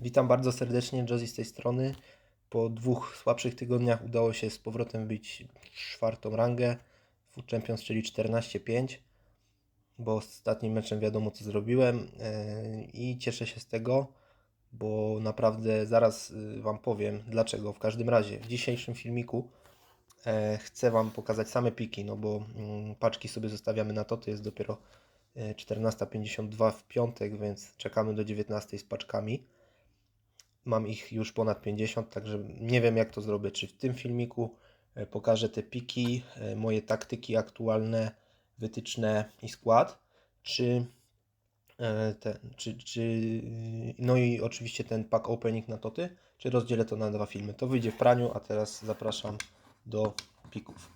Witam bardzo serdecznie, Josie z tej strony. Po dwóch słabszych tygodniach udało się z powrotem wbić czwartą rangę Food Champions, czyli 14-5, bo ostatnim meczem wiadomo co zrobiłem e, i cieszę się z tego, bo naprawdę zaraz y, Wam powiem dlaczego. W każdym razie w dzisiejszym filmiku e, chcę Wam pokazać same piki, no bo mm, paczki sobie zostawiamy na to, to jest dopiero e, 14.52 w piątek, więc czekamy do 19 z paczkami. Mam ich już ponad 50, także nie wiem jak to zrobię. Czy w tym filmiku e, pokażę te piki, e, moje taktyki aktualne, wytyczne i skład, czy, e, te, czy, czy no i oczywiście ten pack opening na toty, czy rozdzielę to na dwa filmy. To wyjdzie w praniu, a teraz zapraszam do pików.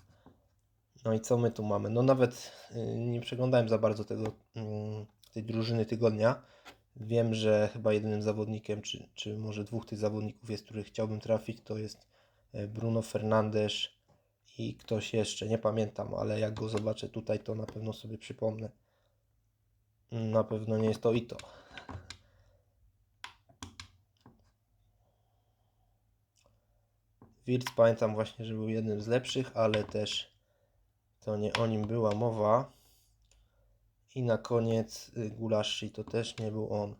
No i co my tu mamy? No nawet nie przeglądałem za bardzo tego, mm, tej drużyny tygodnia. Wiem, że chyba jedynym zawodnikiem, czy, czy może dwóch tych zawodników jest, których chciałbym trafić, to jest e, Bruno Fernandes i ktoś jeszcze, nie pamiętam, ale jak go zobaczę tutaj, to na pewno sobie przypomnę. Na pewno nie jest to i to. Wirtz pamiętam właśnie, że był jednym z lepszych, ale też to nie o nim była mowa. I na koniec y, Gulaszy to też nie był on.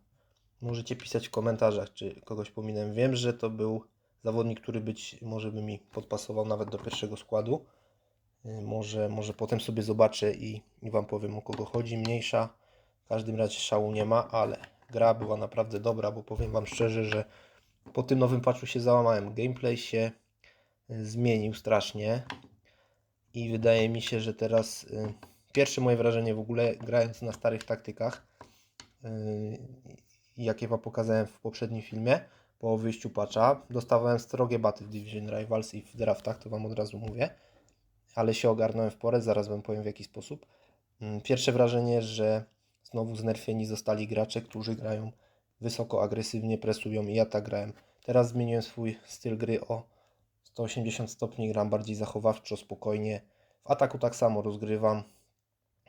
Możecie pisać w komentarzach, czy kogoś pominąłem. Wiem, że to był zawodnik, który być może by mi podpasował nawet do pierwszego składu. Y, Może, może potem sobie zobaczę i, i Wam powiem o kogo chodzi. Mniejsza. W każdym razie szału nie ma, ale gra była naprawdę dobra, bo powiem Wam szczerze, że po tym nowym patchu się załamałem. Gameplay się y, zmienił strasznie i wydaje mi się, że teraz pierwsze moje wrażenie w ogóle grając na starych taktykach, y, jakie Wam pokazałem w poprzednim filmie po wyjściu patcha, dostawałem strogie baty w Division Rivals i w draftach, to Wam od razu mówię, ale się ogarnąłem w porę, zaraz Wam powiem w jaki sposób. Mm, Pierwsze wrażenie, że znowu znerfieni zostali gracze, którzy grają wysoko, agresywnie, presują i ja tak grałem. Teraz zmieniłem swój styl gry o 180 stopni, gram bardziej zachowawczo, spokojnie. W ataku tak samo rozgrywam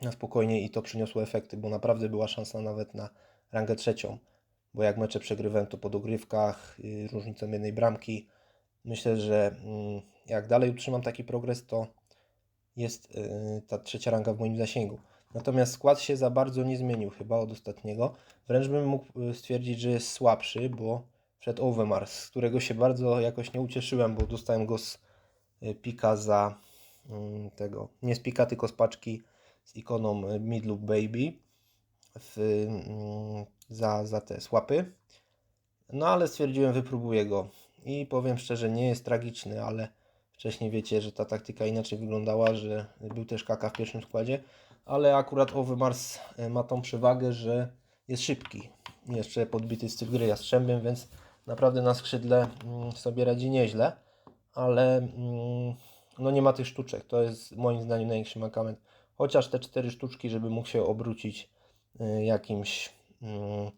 na spokojnie i to przyniosło efekty, bo naprawdę była szansa nawet na rangę trzecią. Bo jak mecze przegrywałem to po dogrywkach, yy, różnicą jednej bramki. Myślę, że mm, jak dalej utrzymam taki progres, to jest yy, ta trzecia ranga w moim zasięgu. Natomiast skład się za bardzo nie zmienił chyba od ostatniego. Wręcz bym mógł yy, stwierdzić, że jest słabszy, bo przed Overmars, z którego się bardzo jakoś nie ucieszyłem, bo dostałem go z y, pika za mm, tego, nie z pika, tylko z paczki z ikoną y, Mid lub Baby w, mm, za, za te słapy. No ale stwierdziłem, wypróbuję go i powiem szczerze, nie jest tragiczny, ale wcześniej wiecie, że ta taktyka inaczej wyglądała, że był też Kaka w pierwszym składzie, ale akurat Overmars y, ma tą przewagę, że jest szybki. Jeszcze podbity styl gry Jastrzębiem, więc naprawdę na skrzydle mm, sobie radzi nieźle, ale mm, no nie ma tych sztuczek. To jest moim zdaniem największy mankament. Chociaż te cztery sztuczki, żeby mógł się obrócić y, jakimś mm,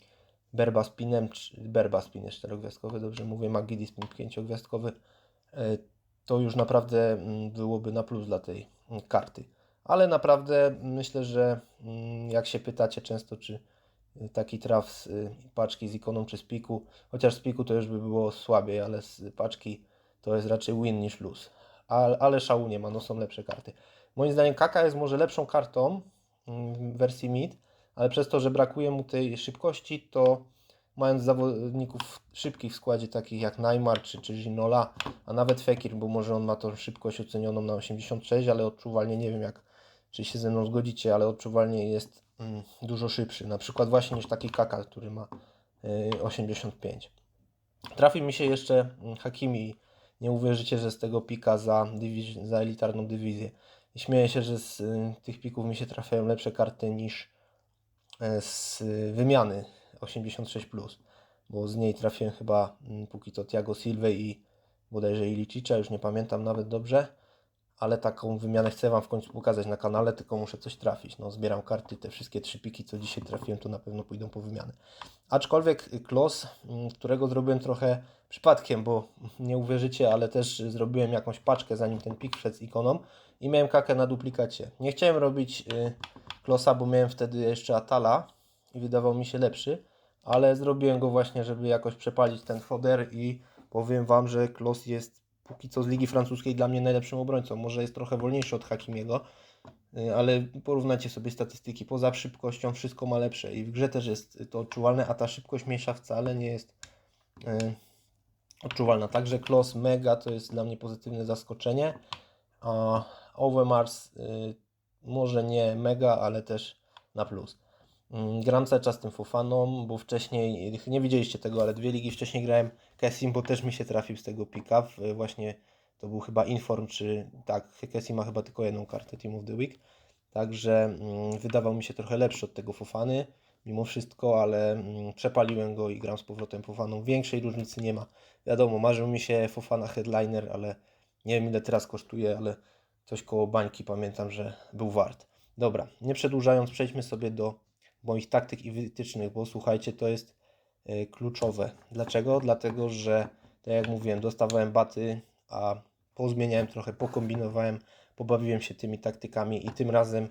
berbaspinem, berbaspin jest czterogwiazdkowy, dobrze mówię, Magidis spin pięciogwiazdkowy, y, to już naprawdę mm, byłoby na plus dla tej mm, karty. Ale naprawdę myślę, że mm, jak się pytacie często, czy y, taki traf z y, paczki z ikoną czy z piku, chociaż z piku to już by było słabiej, ale z paczki to jest raczej win niż lose. Ale, ale szału nie ma, no są lepsze karty. Moim zdaniem Kaka jest może lepszą kartą mm, w wersji mid, ale przez to, że brakuje mu tej szybkości, to mając zawodników szybkich w składzie, takich jak Neymar czy, czy Ginola, a nawet Fekir, bo może on ma tą szybkość ocenioną na 86, ale odczuwalnie nie wiem jak, czy się ze mną zgodzicie, ale odczuwalnie jest mm, dużo szybszy. Na przykład właśnie niż taki Kaka, który ma y, 85. Trafi mi się jeszcze mm, Hakimi. Nie uwierzycie, że z tego pika za, dywiz- za elitarną dywizję. I śmieję się, że z y, tych pików mi się trafiają lepsze karty niż e, z y, wymiany 86+, bo z niej trafiłem chyba mm, póki to Thiago Silva i bodajże Ilicicza, już nie pamiętam nawet dobrze, ale taką wymianę chcę Wam w końcu pokazać na kanale, tylko muszę coś trafić. No, zbieram karty, te wszystkie trzy piki, co dzisiaj trafiłem, to na pewno pójdą po wymianę. Aczkolwiek Klos, mm, którego zrobiłem trochę przypadkiem, bo nie uwierzycie, ale też zrobiłem jakąś paczkę zanim ten pik wszedł z ikoną i miałem kakę na duplikacie. Nie chciałem robić y, Klosa, bo miałem wtedy jeszcze Atala i wydawał mi się lepszy, ale zrobiłem go właśnie, żeby jakoś przepalić ten foder i powiem Wam, że Klos jest póki co z Ligi Francuskiej dla mnie najlepszym obrońcą. Może jest trochę wolniejszy od Hakimiego, y, ale porównajcie sobie statystyki. Poza szybkością wszystko ma lepsze i w grze też jest to odczuwalne, a ta szybkość mniejsza wcale nie jest y, odczuwalna. Także Klos mega to jest dla mnie pozytywne zaskoczenie, a Overmars y, może nie mega, ale też na plus. Mm, Gram cały czas tym Fofaną, bo wcześniej, nie widzieliście tego, ale dwie ligi wcześniej grałem Kessim, bo też mi się trafił z tego pick-up. Y, Właśnie to był chyba Inform, czy tak, Kessim ma chyba tylko jedną kartę Team of the Week. Także mm, wydawał mi się trochę lepszy od tego Fofany, mimo wszystko, ale mm, przepaliłem go i gram z powrotem Fofaną. Większej różnicy nie ma. Wiadomo, marzył mi się Fofana Headliner, ale nie wiem ile teraz kosztuje, ale coś koło bańki pamiętam, że był wart. Dobra, nie przedłużając, przejdźmy sobie do moich taktyk i wytycznych, bo słuchajcie, to jest y, kluczowe. Dlaczego? Dlatego, że tak jak mówiłem, dostawałem baty, a pozmieniałem trochę, pokombinowałem, pobawiłem się tymi taktykami i tym razem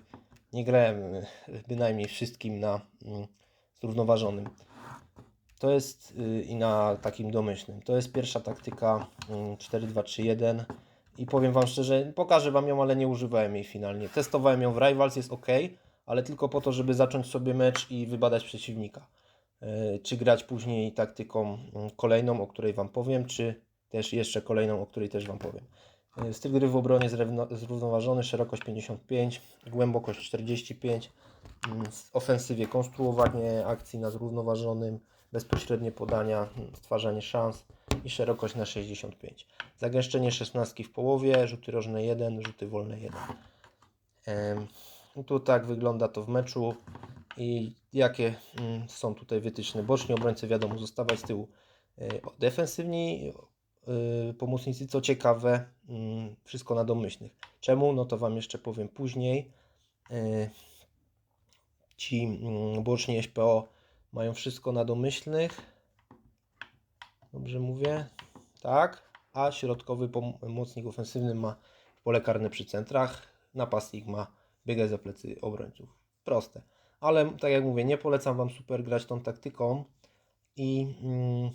nie grałem y, bynajmniej wszystkim na mm, zrównoważonym. To jest y, i na takim domyślnym. To jest pierwsza taktyka mm, 4-2-3-1 i powiem Wam szczerze, pokażę Wam ją, ale nie używałem jej finalnie. Testowałem ją w Rivals, jest ok, ale tylko po to, żeby zacząć sobie mecz i wybadać przeciwnika. Y, Czy grać później taktyką mm, kolejną, o której Wam powiem, czy też jeszcze kolejną, o której też Wam powiem. Y, Styl gry w obronie zrównoważony, szerokość 55, głębokość 45, mm, w ofensywie konstruowanie akcji na zrównoważonym, bezpośrednie podania, mm, stwarzanie szans i szerokość na 65. Zagęszczenie 16 w połowie, rzuty rożne 1, rzuty wolne 1. Em, i Tu tak wygląda to w meczu i jakie mm, są tutaj wytyczne. Boczni obrońcy wiadomo zostawać z tyłu. Y, Defensywni y, pomocnicy, co ciekawe, mm, wszystko na domyślnych. Czemu? No to Wam jeszcze powiem później. Y, Ci boczni SPO mają wszystko na domyślnych. Dobrze mówię? Tak. A środkowy pomocnik ofensywny ma pole karne przy centrach. Napastnik ma biegać za plecy obrońców. Proste. Ale tak jak mówię, nie polecam Wam super grać tą taktyką i mm,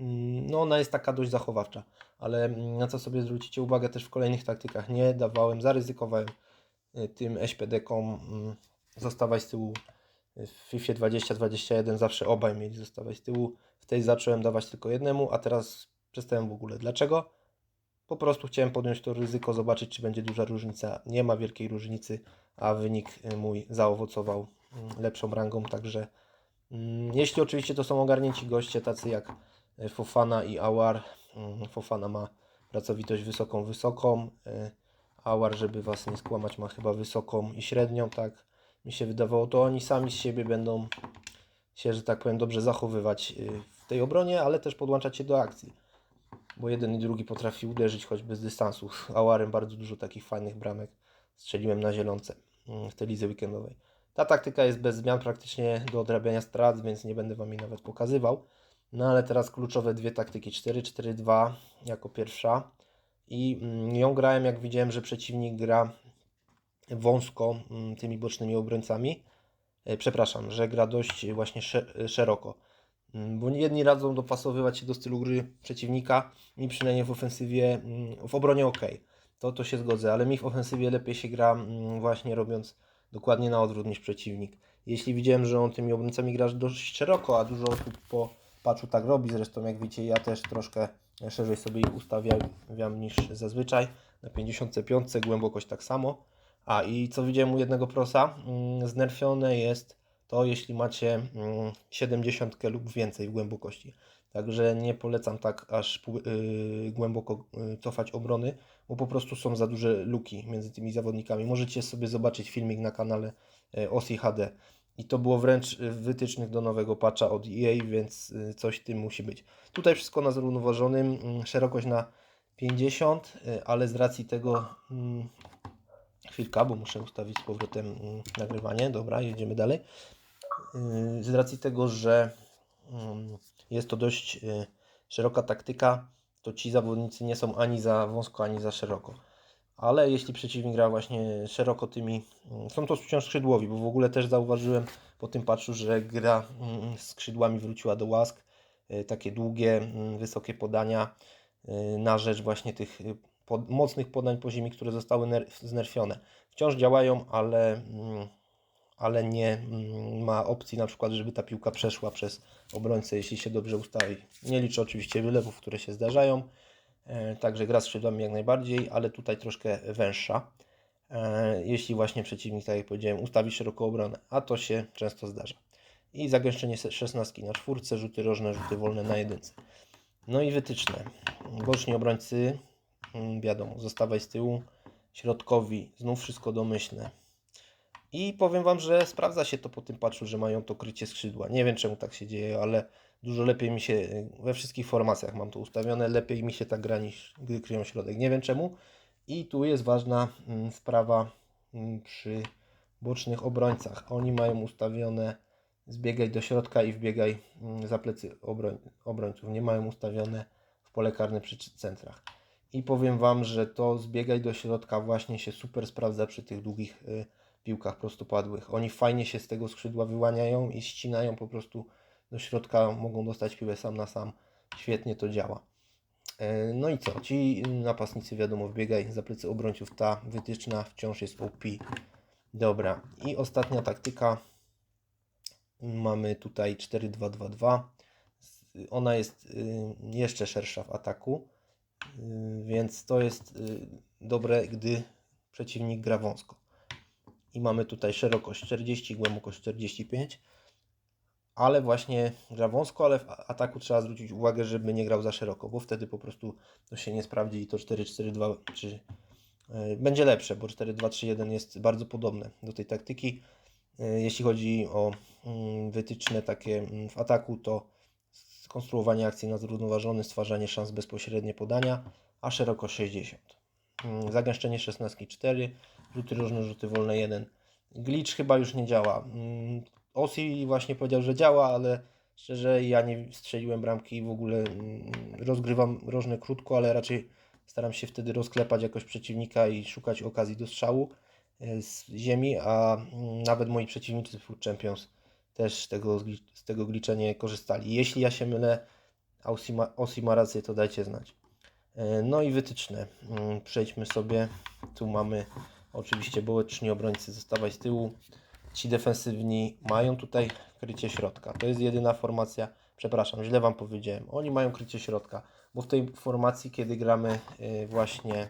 mm, no ona jest taka dość zachowawcza, ale mm, na co sobie zwrócicie uwagę też w kolejnych taktykach, nie dawałem, zaryzykowałem y, tym SPD-kom mm, zostawać z tyłu w FIFA 2021 zawsze obaj mieli zostawać z tyłu. W tej zacząłem dawać tylko jednemu, a teraz przestałem w ogóle. Dlaczego? Po prostu chciałem podjąć to ryzyko, zobaczyć, czy będzie duża różnica. Nie ma wielkiej różnicy, a wynik y, mój zaowocował mm, lepszą rangą, także mm, jeśli oczywiście to są ogarnięci goście, tacy jak y, Fofana i Awar. Mm, Fofana ma pracowitość wysoką, wysoką. y, Awar, żeby Was nie skłamać, ma chyba wysoką i średnią, tak mi się wydawało. To oni sami z siebie będą się, że tak powiem, dobrze zachowywać y, w tej obronie, ale też podłączać się do akcji bo jeden i drugi potrafi uderzyć choćby z dystansu. Awarem bardzo dużo takich fajnych bramek strzeliłem na zielonce mm, w tej lidze weekendowej. Ta taktyka jest bez zmian praktycznie do odrabiania strat, więc nie będę Wam jej nawet pokazywał. No ale teraz kluczowe dwie taktyki 4-4-2 jako pierwsza i mm, ją grałem jak widziałem, że przeciwnik gra wąsko mm, tymi bocznymi obrońcami. E, Przepraszam, że gra dość właśnie sze- szeroko. Mm, Bo jedni radzą dopasowywać się do stylu gry przeciwnika, mi przynajmniej w ofensywie, mm, w obronie ok, to, to się zgodzę, ale mi w ofensywie lepiej się gra właśnie robiąc dokładnie na odwrót niż przeciwnik. Jeśli widziałem, że on tymi obrońcami gra dość szeroko, a dużo osób po patchu tak robi, zresztą jak widzicie ja też troszkę szerzej sobie ustawiam niż zazwyczaj, na 55 głębokość tak samo. A i co widziałem u jednego prosa, mm, znerfione jest to jeśli macie mm, 70 lub więcej w głębokości. Także nie polecam tak aż yy, głęboko yy, cofać obrony, bo po prostu są za duże luki między tymi zawodnikami. Możecie sobie zobaczyć filmik na kanale yy, OSI HD. I to było wręcz w wytycznych do nowego patcha od EA, więc coś tym musi być. Tutaj wszystko na zrównoważonym, yy, szerokość na 50, yy, ale z racji tego mm, chwilka, bo muszę ustawić z powrotem mm, nagrywanie. Dobra, jedziemy dalej. Yy, Z racji tego, że mm, jest to dość yy, szeroka taktyka, to ci zawodnicy nie są ani za wąsko, ani za szeroko. ale jeśli przeciwnik gra właśnie szeroko tymi, mm, są to wciąż skrzydłowi, bo w ogóle też zauważyłem po tym patrzu, że gra skrzydłami wróciła do łask, y, takie długie, wysokie podania y, na rzecz właśnie tych y, pod, mocnych podań po ziemi, które zostały ner- znerfione. Wciąż działają, ale, mm, ale nie mm, ma opcji na przykład, żeby ta piłka przeszła przez obrońcę, jeśli się dobrze ustawi. Nie liczę oczywiście wylewów, które się zdarzają, e, także gra z skrzydłami jak najbardziej, ale tutaj troszkę węższa. E, jeśli właśnie przeciwnik, tak jak powiedziałem, ustawi szeroką obronę, a to się często zdarza. I zagęszczenie szesnastki na czwórce, rzuty rożne, rzuty wolne na jedynce. No i wytyczne. Boczni obrońcy, wiadomo, zostawaj z tyłu. Środkowi, znów wszystko domyślne. I powiem Wam, że sprawdza się to po tym patrzu, że mają to krycie skrzydła. Nie wiem czemu tak się dzieje, ale dużo lepiej mi się, we wszystkich formacjach mam to ustawione, lepiej mi się tak gra niż gdy kryją środek. Nie wiem czemu. I tu jest ważna mm, sprawa mm, przy bocznych obrońcach. Oni mają ustawione zbiegaj do środka i wbiegaj mm, za plecy obroń, obrońców. Nie mają ustawione w pole karne przy centrach. I powiem Wam, że to zbiegaj do środka właśnie się super sprawdza przy tych długich y, piłkach prostopadłych. Oni fajnie się z tego skrzydła wyłaniają i ścinają po prostu do środka, mogą dostać piłę sam na sam. Świetnie to działa. E, No i co? Ci napastnicy wiadomo wbiegaj za plecy obrońców. Ta wytyczna wciąż jest OP. Dobra. I ostatnia taktyka. Mamy tutaj 4-2-2-2. Ona jest y, jeszcze szersza w ataku, więc to jest y, dobre, gdy przeciwnik gra wąsko. I mamy tutaj szerokość 40, głębokość 45 ale właśnie gra wąsko, ale w ataku trzeba zwrócić uwagę, żeby nie grał za szeroko, bo wtedy po prostu to się nie sprawdzi i to 4-4-2 czy yy, będzie lepsze, bo 4-2-3-1 jest bardzo podobne do tej taktyki. Jeśli chodzi o mm, wytyczne takie mm, w ataku, to skonstruowanie akcji na zrównoważony, stwarzanie szans bezpośrednie podania, a szeroko 60. Mm, Zagęszczenie 16 4, rzuty różne, rzuty wolne 1. Glitch chyba już nie działa. Mm, Osi właśnie powiedział, że działa, ale szczerze ja nie strzeliłem bramki i w ogóle mm, rozgrywam rożne krótko, ale raczej staram się wtedy rozklepać jakoś przeciwnika i szukać okazji do strzału e, z ziemi, a nawet moi przeciwnicy z Food Champions też tego, z tego gliczenia korzystali. Jeśli ja się mylę, a Osi ma, rację, to dajcie znać. E, No i wytyczne. Mm, Przejdźmy sobie. Tu mamy oczywiście bołeczni obrońcy, zostawaj z tyłu. Ci defensywni mają tutaj krycie środka. To jest jedyna formacja. Przepraszam, źle Wam powiedziałem. Oni mają krycie środka, bo w tej formacji, kiedy gramy y, właśnie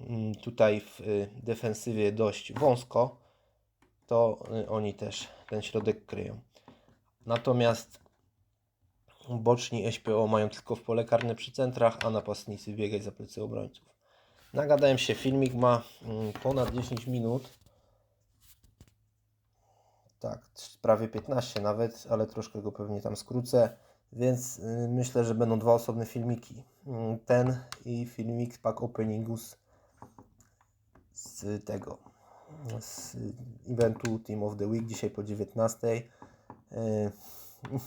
mm, tutaj w y, defensywie dość wąsko, to y, oni też ten środek kryją. Natomiast boczni SPO mają tylko w pole karne przy centrach, a napastnicy biegać za plecy obrońców. Nagadałem się, filmik ma mm, ponad 10 minut. Tak, prawie 15 nawet, ale troszkę go pewnie tam skrócę. Więc y, myślę, że będą dwa osobne filmiki. Mm, Ten i filmik pack openingu z, z tego, z eventu Team of the Week dzisiaj po 19. Y,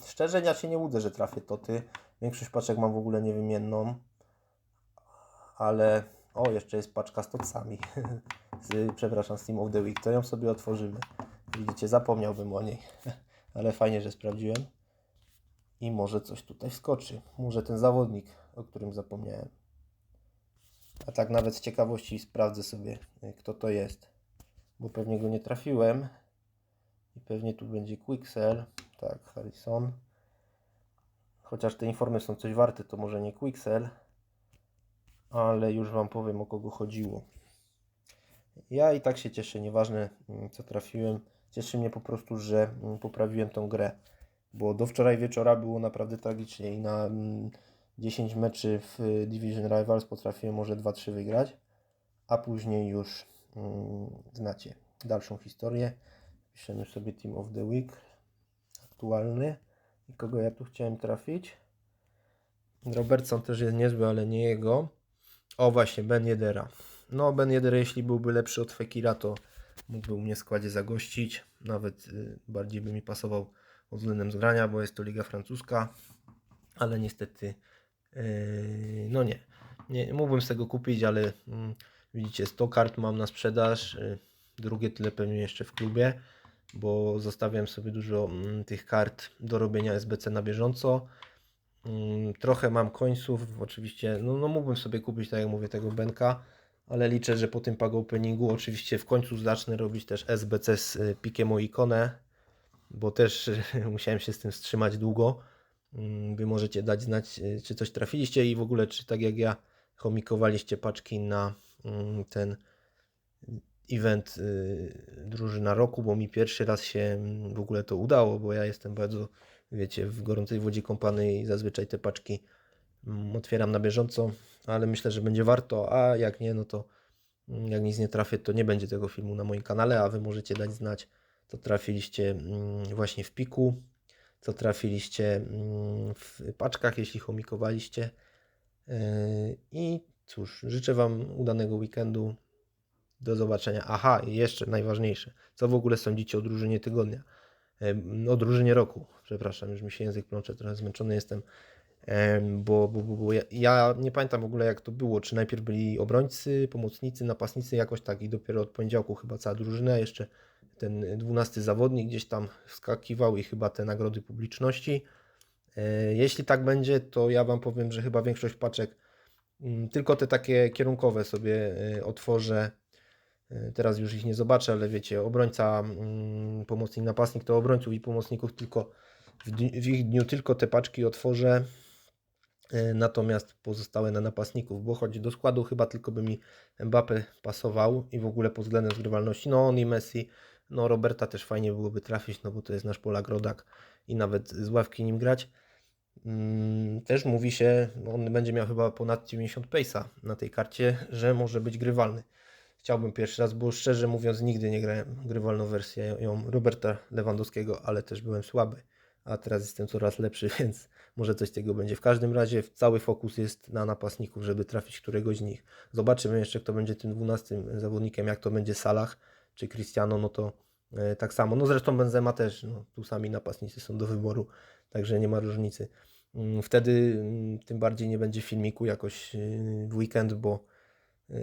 Szczerze ja się nie łudzę, że trafię toty. Większość paczek mam w ogóle niewymienną. Ale o, jeszcze jest paczka z tocami. z, przepraszam, z Team of the Week. To ją sobie otworzymy. Widzicie, zapomniałbym o niej. Ale fajnie, że sprawdziłem. I może coś tutaj wskoczy. Może ten zawodnik, o którym zapomniałem. A tak nawet z ciekawości sprawdzę sobie, y, kto to jest. Bo pewnie go nie trafiłem. I pewnie tu będzie Quicksell. Tak, Harrison. Chociaż te informy są coś warte, to może nie Quicksell. Ale już Wam powiem, o kogo chodziło. Ja i tak się cieszę, nieważne mm, co trafiłem. Cieszy mnie po prostu, że mm, poprawiłem tą grę. Bo do wczoraj wieczora było naprawdę tragicznie i na mm, 10 meczy w y, Division Rivals potrafiłem może 2-3 wygrać, a później już mm, znacie dalszą historię. Piszemy sobie Team of the Week aktualny. I kogo ja tu chciałem trafić? Robertson też jest niezły, ale nie jego. O właśnie, Ben Jedera. No, Ben Yedder, jeśli byłby lepszy od Fekira, to mógłby u mnie w składzie zagościć. Nawet y, bardziej by mi pasował pod względem zgrania, bo jest to liga francuska. Ale niestety, yy, no nie. nie. Mógłbym z tego kupić, ale mm, Widzicie, 100 kart mam na sprzedaż, y, drugie tyle pewnie jeszcze w klubie, bo zostawiam sobie dużo mm, tych kart do robienia SBC na bieżąco. Mm, Trochę mam końców, oczywiście, no, no mógłbym sobie kupić, tak jak mówię, tego Benka, ale liczę, że po tym pago openingu oczywiście w końcu zacznę robić też SBC z y, pikiem o ikonę, bo też musiałem się z tym wstrzymać długo. Mm, Wy możecie dać znać, y, czy coś trafiliście i w ogóle, czy tak jak ja chomikowaliście paczki na ten event y, drużyna roku, bo mi pierwszy raz się mm, w ogóle to udało, bo ja jestem bardzo, wiecie, w gorącej wodzie kąpany i zazwyczaj te paczki mm, otwieram na bieżąco, ale myślę, że będzie warto, a jak nie, no to mm, jak nic nie trafię, to nie będzie tego filmu na moim kanale, a Wy możecie dać znać, co trafiliście mm, właśnie w piku, co trafiliście mm, w paczkach, jeśli chomikowaliście. Yy, I cóż, życzę Wam udanego weekendu. Do zobaczenia. Aha, i jeszcze najważniejsze. Co w ogóle sądzicie o drużynie tygodnia? O drużynie roku. Przepraszam, już mi się język plącze, trochę zmęczony jestem. Em, Bo, bo, bo, bo ja, ja nie pamiętam w ogóle jak to było. Czy najpierw byli obrońcy, pomocnicy, napastnicy, jakoś tak i dopiero od poniedziałku chyba cała drużyna, jeszcze ten dwunasty zawodnik gdzieś tam wskakiwał i chyba te nagrody publiczności. E, Jeśli tak będzie, to ja Wam powiem, że chyba większość paczek, tylko te takie kierunkowe sobie e, otworzę. E, Teraz już ich nie zobaczę, ale wiecie, obrońca, mm, pomocnik, napastnik to obrońców i pomocników tylko w, w ich dniu tylko te paczki otworzę. E, Natomiast pozostałe na napastników, bo chodzi do składu chyba tylko by mi Mbappe pasował i w ogóle pod względem zgrywalności. No on i Messi, no Roberta też fajnie byłoby trafić, no bo to jest nasz Polak rodak i nawet z ławki nim grać. Mm, Też mówi się, on będzie miał chyba ponad 90 pace'a na tej karcie, że może być grywalny. Chciałbym pierwszy raz, bo szczerze mówiąc nigdy nie grałem grywalną wersję ją Roberta Lewandowskiego, ale też byłem słaby, a teraz jestem coraz lepszy, więc może coś tego będzie. W każdym razie cały fokus jest na napastników, żeby trafić któregoś z nich. Zobaczymy jeszcze, kto będzie tym 12 zawodnikiem, jak to będzie Salah czy Cristiano, no to e, tak samo. No zresztą Benzema też, no, tu sami napastnicy są do wyboru, także nie ma różnicy. Mm, Wtedy mm, tym bardziej nie będzie filmiku jakoś yy, w weekend, bo yy,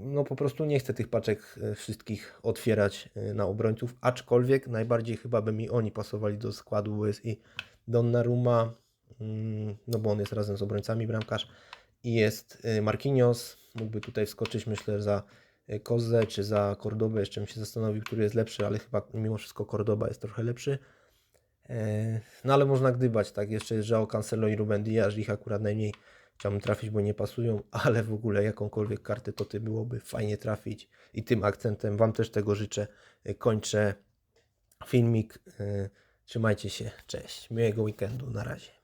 no po prostu nie chcę tych paczek yy, wszystkich otwierać yy, na obrońców, aczkolwiek najbardziej chyba by mi oni pasowali do składu USI Donnarumma, mm, no bo on jest razem z obrońcami bramkarz i jest yy, Marquinhos, mógłby tutaj wskoczyć myślę za Kozę czy za Cordobę, jeszcze bym się zastanowił, który jest lepszy, ale chyba mimo wszystko Cordoba jest trochę lepszy. E, No ale można gdybać, tak? Jeszcze jest João Cancelo i Ruben Diaz, ich akurat najmniej chciałbym trafić, bo nie pasują, ale w ogóle jakąkolwiek kartę to ty byłoby fajnie trafić i tym akcentem Wam też tego życzę. E, Kończę filmik. E, Trzymajcie się, cześć, miłego weekendu, na razie.